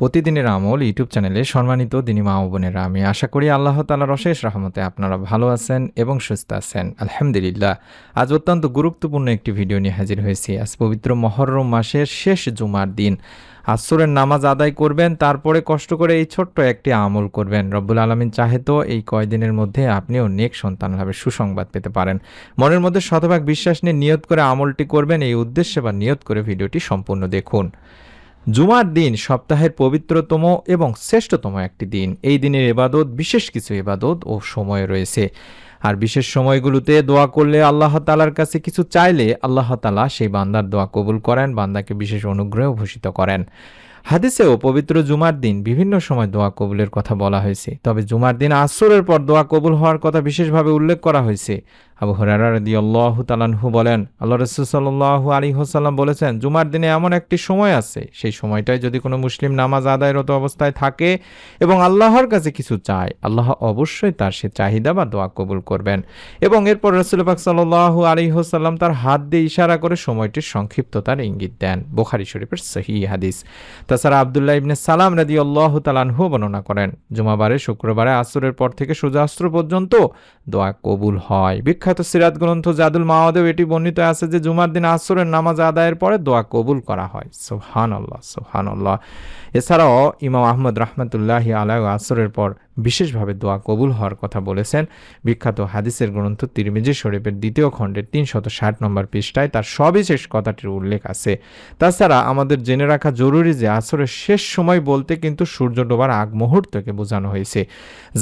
প্রতিদিনের আমল ইউটিউব চ্যানেলে সম্মানিত দিনী মা বোনেরা। আমি আশা করি আল্লাহ তালার অশেষ রহমতে আপনারা ভালো আছেন এবং সুস্থ আছেন। আলহামদুলিল্লাহ। আজ অত্যন্ত গুরুত্বপূর্ণ একটি ভিডিও নিয়ে হাজির হয়েছি। আজ পবিত্র মহরম মাসের শেষ জুমার দিন। আসরের নামাজ আদায় করবেন, তারপরে কষ্ট করে এই ছোট্ট একটি আমল করবেন। রব্বুল আলমিন চাহে তো এই কয়দিনের মধ্যে আপনিও নেক সন্তান সুসংবাদ পেতে পারেন। মনের মধ্যে শতভাগ বিশ্বাস নিয়ে নিয়ত করে আমলটি করবেন, এই উদ্দেশ্যে বা নিয়ত করে ভিডিওটি সম্পূর্ণ দেখুন। জুমার দিন সপ্তাহের পবিত্রতম এবং শ্রেষ্ঠতম একটি দিন। এই দিনের এবাদত বিশেষ কিছু এবাদত ও সময় রয়েছে। আর বিশেষ সময়গুলোতে দোয়া করলে আল্লাহ তালার কাছে কিছু চাইলে আল্লাহ তালা সেই বান্দার দোয়া কবুল করেন, বান্দাকে বিশেষ অনুগ্রহ ভূষিত করেন। হাদিসেও পবিত্র জুমার দিন বিভিন্ন সময় দোয়া কবুলের কথা বলা হয়েছে। তবে জুমার দিন আসরের পর দোয়া কবুল হওয়ার কথা বিশেষভাবে উল্লেখ করা হয়েছে। আবু হরারা তালানহু বলেন, আল্লাহ রসুল আলী হোসাল্লাম বলেছেন, জুমার দিনে এমন একটি সময় আছে, সেই সময়টায় যদি কোনো মুসলিম নামাজ আদায়রত অবস্থায় থাকে এবং আল্লাহর কাছে কিছু চায়, আল্লাহ অবশ্যই তার সে চাহিদা বা দোয়া কবুল করবেন। এবং এরপর রসুল পাক সাল্লাহ আলী হোসাল্লাম তার হাত দিয়ে ইশারা করে সময়টির সংক্ষিপ্ততার ইঙ্গিত দেন, বোখারি শরীফের সহি হাদিস। তাছাড়া আবদুল্লাহ ইবনে সালাম রাদি আল্লাহ তালানহু বর্ণনা করেন, জুমাবারে শুক্রবারে আসরের পর থেকে সূর্যাস্ত্র পর্যন্ত দোয়া কবুল হয়। বিখ্যাত সিরাত গ্রন্থ জাদুল মাওয়াদেও এটি বর্ণিত আছে যে জুমার দিন আসরের নামাজ আদায়ের পরে দোয়া কবুল করা হয়। সোহান আল্লাহ সোহান আল্লাহ এছাড়াও ইমাম আহমদ রহমতুল্লাহ আলাহ আসরের পর বিশেষভাবে দোয়া কবুল হওয়ার কথা বলেছেন। বিখ্যাত হাদিসের গ্রন্থ তিরমিজি শরীফের দ্বিতীয় খণ্ডের তিনশত ষাট নম্বর পৃষ্ঠায় তার সবিশেষ কথাটির উল্লেখ আছে। তাছাড়া আমাদের জেনে রাখা জরুরি যে আসরের শেষ সময় বলতে কিন্তু সূর্য ডোবার আগ মুহূর্তকে বোঝানো হয়েছে।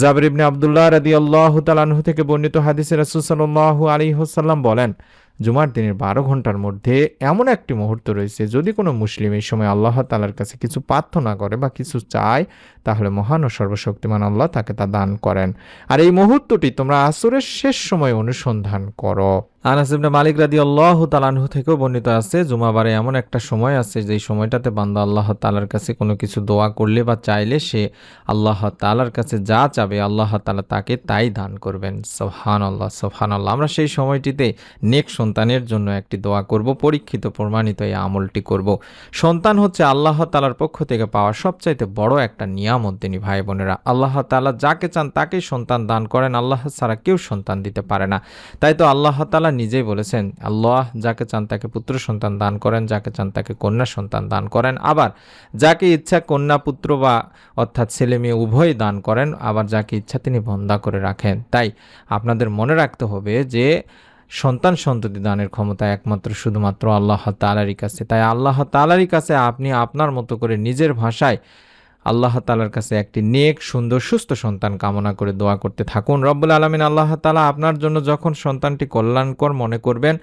জাবির ইবনে আবদুল্লাহ রাদি আল্লাহ তালানহু থেকে বর্ণিত হাদিসের রাসুসাল্লাহ আলী হোসাল্লাম বলেন জুমার দিনের বারো ঘণ্টার মধ্যে এমন একটি মুহূর্ত রয়েছে, যদি কোনো মুসলিম এই সময় আল্লাহ তালার কাছে কিছু প্রার্থনা করে বা কিছু চায়, তাহলে মহান ও সর্বশক্তিমান আল্লাহ তাকে তা দান করেন। আর এই মুহূর্তটি তোমরা আসরের শেষ সময় অনুসন্ধান করো। আনাস ইবনে মালিক রাদি আল্লাহ তালানহু থেকেও বর্ণিত আছে, জুমাবারে এমন একটা সময় আছে যেই সময়টাতে বান্দা আল্লাহ তালার কাছে কোনো কিছু দোয়া করলে বা চাইলে সে আল্লাহ তালার কাছে যা চাবে আল্লাহ তালা তাকে তাই দান করবেন। সোহান আল্লাহ সোহান আল্লাহ আমরা সেই সময়টিতে নেক সন্তানের জন্য একটি দোয়া করব, পরীক্ষিত, প্রমাণিত এই আমলটি করব। সন্তান হচ্ছে আল্লাহ তালার পক্ষ থেকে পাওয়া সবচাইতে বড় একটা নিয়ামত, তিনি ভাই বোনেরা আল্লাহ তালা যাকে চান তাকেই সন্তান দান করেন, আল্লাহ ছাড়া কেউ সন্তান দিতে পারে না। তাই তো আল্লাহ তালা নিজেই বলেছেন, আল্লাহ যাকে চান তাকে পুত্র সন্তান দান করেন, যাকে চান তাকে কন্যা সন্তান দান করেন। আবার, যাকে ইচ্ছা কন্যা পুত্র বা অর্থাৎ ছেলে মেয়ে উভয় দান করেন, আবার যাকে ইচ্ছা তিনি বন্ধা করে রাখেন। তাই আপনাদের মনে রাখতে হবে যে, সন্তান সন্ততি দানের ক্ষমতা একমাত্র শুধুমাত্র আল্লাহ তালারই কাছে। তাই আল্লাহ তালারই কাছে আপনি আপনার মতো করে নিজের ভাষায় আল্লাহ তালার কাছে একটি নেক, সুন্দর, সুস্থ সন্তান কামনা করে দোয়া করতে থাকুন। রব্বুল আলমিন আল্লাহ তালা আপনার জন্য যখন সন্তানটি কল্যাণকর মনে করবেন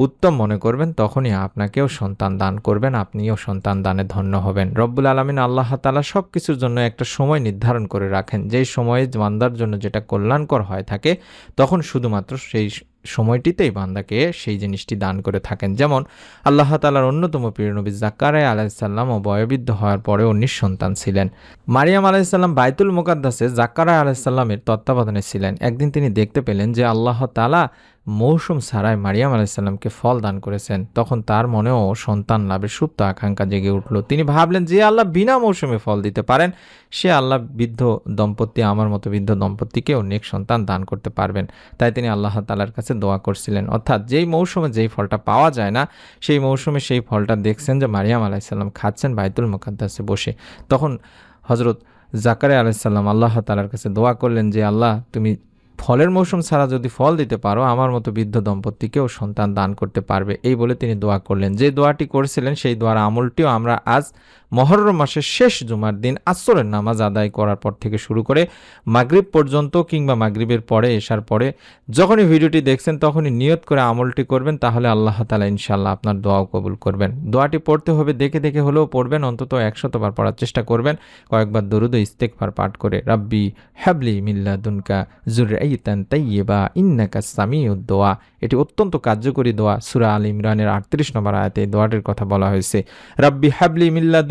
উত্তম মনে করবেন, তখনই আপনাকেও সন্তান দান করবেন, আপনিও সন্তান দানে ধন্য হবেন। রব্বুল আলমিন আল্লাহ তালা সব কিছুর জন্য একটা সময় নির্ধারণ করে রাখেন। যেই সময়ে বান্দার জন্য যেটা কল্যাণকর হয় থাকে, তখন শুধুমাত্র সেই সময়টিতেই বান্দাকে সেই জিনিসটি দান করে থাকেন। যেমন, আল্লাহ তালার অন্যতম প্রিয় নবী জাকারায় আলাইসাল্লাম ও বয়বৃদ্ধ হওয়ার পরেও নিঃসন্তান ছিলেন। মারিয়াম আলাইসাল্লাম বাইতুল মোকাদ্দাসে জাকারায় আলাইসাল্লামের তত্ত্বাবধানে ছিলেন। একদিন তিনি দেখতে পেলেন যে আল্লাহ তালা মৌসুম ছাড়াই মারিয়াম আলাইসাল্লামকে ফল দান করেছেন। তখন তার মনেও সন্তান লাভের সুপ্ত আকাঙ্ক্ষা জেগে উঠল। তিনি ভাবলেন, যে আল্লাহ বিনা মৌসুমে ফল দিতে পারেন, সে আল্লাহ বৃদ্ধ দম্পতি, আমার মতো বৃদ্ধ দম্পতিকে অনেক সন্তান দান করতে পারবেন। তাই তিনি আল্লাহ তালার কাছে দোয়া করছিলেন। অর্থাৎ যেই মৌসুমে যেই ফলটা পাওয়া যায় না, সেই মৌসুমে সেই ফলটা দেখছেন যে মারিয়াম আলাইসাল্লাম খাচ্ছেন বাইতুল মুকাদ্দাসে বসে। তখন হজরত জাকারে আলাইসাল্লাম আল্লাহ তালার কাছে দোয়া করলেন যে, আল্লাহ, তুমি ফলের মৌসুম ছাড়া যদি ফল দিতে পারো, আমার মতো বৃদ্ধ দম্পতিকেও সন্তান দান করতে পারবে, এই বলে তিনি দোয়া করলেন। যে দোয়াটি করেছিলেন, সেই দোয়ার আমলটিও আমরা আজ মহরম মাসের শেষ জুমার দিন আসরের নামাজ আদায় করার পর থেকে শুরু করে মাগরিব পর্যন্ত কিংবা মাগরিবের পরে এসার পরে যখনই ভিডিওটি দেখছেন তখনই নিয়ত করে আমলটি করবেন, তাহলে আল্লাহ তালা ইনশাল্লাহ আপনার দোয়াও কবুল করবেন। দোয়াটি পড়তে হবে, দেখে দেখে হলেও পড়বেন, অন্তত একশতবার পড়ার চেষ্টা করবেন, কয়েকবার দরুদ ইস্তেকবার পাঠ করে, রাব্বি হ্যাবলি মিল্লা দুনকা জুর ইতান তাইয়েবা, ইন্নাকা সামিউদ্দোয়া এটি অত্যন্ত কার্যকরী দোয়া। সুরা আল ইমরানের আটত্রিশ নম্বর আয়াতে দোয়াটির কথা বলা হয়েছে। রাব্বি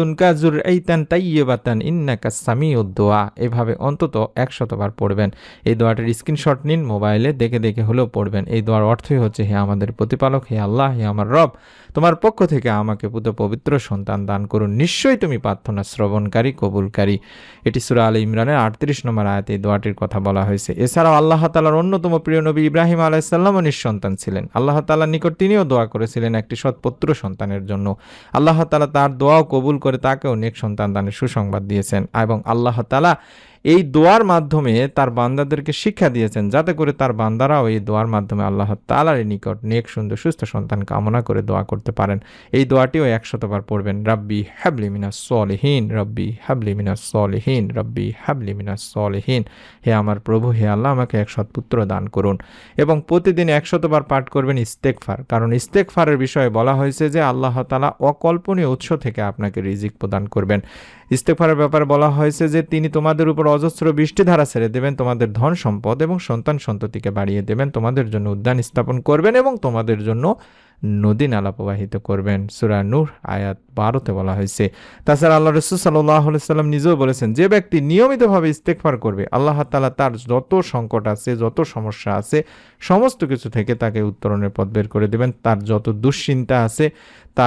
হাবলি মিল্লাদুন মিল্লুনকা জুরআইতান তাইয়্যিবাতান ইন্নাকা সামিউদ দোয়া। এভাবে অন্তত একশতবার পড়বেন। এই দোয়াটির স্ক্রিনশট নিন, মোবাইলে দেখে দেখে হলেও পড়বেন। এই দোয়ার অর্থই হচ্ছে, হে আমাদের প্রতিপালক, হে আল্লাহ, হে আমার রব, তোমার পক্ষ থেকে আমাকে পুত পবিত্র সন্তান দান করুন। নিশ্চয়ই তুমি প্রার্থনা শ্রবণকারী, কবুলকারী। এটি সুরা আলী ইমরানের আটত্রিশ নম্বর আয়াতে এই দোয়াটির কথা বলা হয়েছে। এছাড়াও আল্লাহ তালার অন্যতম প্রিয় নবী ইব্রাহিম আলাইসাল্লামও নিঃসন্তান ছিলেন। আল্লাহ তালার নিকট তিনিও দোয়া করেছিলেন একটি সৎপুত্র সন্তানের জন্য। আল্লাহ তালা তার দোয়াও কবুল করে তাকেও নেক সন্তান দানের সুসংবাদ দিয়েছেন এবং আল্লাহ তালা এই দোয়ার মাধ্যমে তার বান্দাদেরকে শিক্ষা দিয়েছেন, যাতে করে তার বান্দারাও এই দোয়ার মাধ্যমে আল্লাহ তালার নিকট নেক, সুন্দর, সুস্থ সন্তান কামনা করে দোয়া করতে পারেন। এই দোয়াটিও একশতবার পড়বেন, রাব্বি হাবলি মিনাস সলেহীন, রব্বি হাবলি মিনাস সলেহীন, রব্বি হাবলি মিনাস সলেহীন। হে আমার প্রভু, হে আল্লাহ, আমাকে এক সৎপুত্র দান করুন। এবং প্রতিদিন একশতবার পাঠ করবেন ইস্তেকফার কারণ ইস্তেকফারের বিষয়ে বলা হয়েছে যে আল্লাহ তালা অকল্পনীয় উৎস থেকে আপনাকে রিজিক প্রদান করবেন। ইস্তেকফারের ব্যাপারে বলা হয়েছে যে তিনি তোমাদের উপর অজস্র বৃষ্টিধারা ছেড়ে দেবেন, তোমাদের ধন সম্পদ এবং সন্তান সন্ততিকে বাড়িয়ে দেবেন, তোমাদের জন্য উদ্যান স্থাপন করবেন এবং তোমাদের জন্য নদী নালা প্রবাহিত করবেন। সুরা নূর আয়াত বারোতে বলা হয়েছে। তাছাড়া আল্লাহ রসুল সাল্লাহ সাল্লাম নিজেও বলেছেন, যে ব্যক্তি নিয়মিতভাবে ইস্তেকফার করবে, আল্লাহ তালা তার যত সংকট আছে, যত সমস্যা আছে, সমস্ত কিছু থেকে তাকে উত্তরণের পথ বের করে দেবেন। তার যত দুশ্চিন্তা আছে তা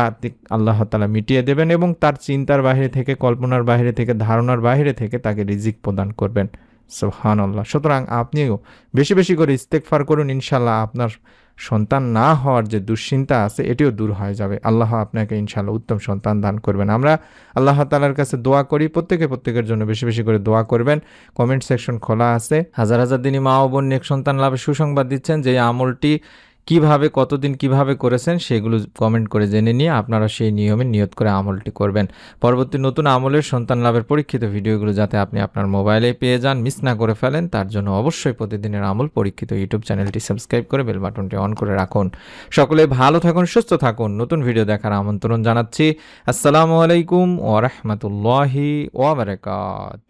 আল্লাহ তালা মিটিয়ে দেবেন এবং তার চিন্তার বাইরে থেকে, কল্পনার বাইরে থেকে, ধারণার বাইরে থেকে তাকে রিজিক প্রদান করবেন। সোহান আল্লাহ সুতরাং আপনিও বেশি বেশি করে ইস্তেকফার করুন ইনশাল্লাহ আপনার সন্তান না হওয়ার যে দুশ্চিন্তা আছে, এটিও দূর হয়ে যাবে। আল্লাহ আপনাকে ইনশাল্লাহ উত্তম সন্তান দান করবেন। আমরা আল্লাহ তালার কাছে দোয়া করি, প্রত্যেকে প্রত্যেকের জন্য বেশি বেশি করে দোয়া করবেন। কমেন্ট সেকশন খোলা আছে। হাজার হাজার দিনই মা ও বোন নেক সন্তান লাভে সুসংবাদ দিচ্ছেন। যে আমলটি কীভাবে, কতদিন কীভাবে করেছেন সেগুলো কমেন্ট করে জেনে নিয়ে আপনারা সেই নিয়মে নিয়ত করে আমলটি করবেন। পরবর্তী নতুন আমলের সন্তান লাভের পরীক্ষিত ভিডিওগুলো যাতে আপনি আপনার মোবাইলে পেয়ে যান মিস না করে ফেলেন, তার জন্য অবশ্যই প্রতিদিনের আমল পরীক্ষিত ইউটিউব চ্যানেলটি সাবস্ক্রাইব করে বেল বাটনটি অন করে রাখুন। সকলে ভালো থাকুন, সুস্থ থাকুন। নতুন ভিডিও দেখার আমন্ত্রণ জানাচ্ছি। আসসালামু আলাইকুম ওরহমতুল্লাহি ওবরাকাত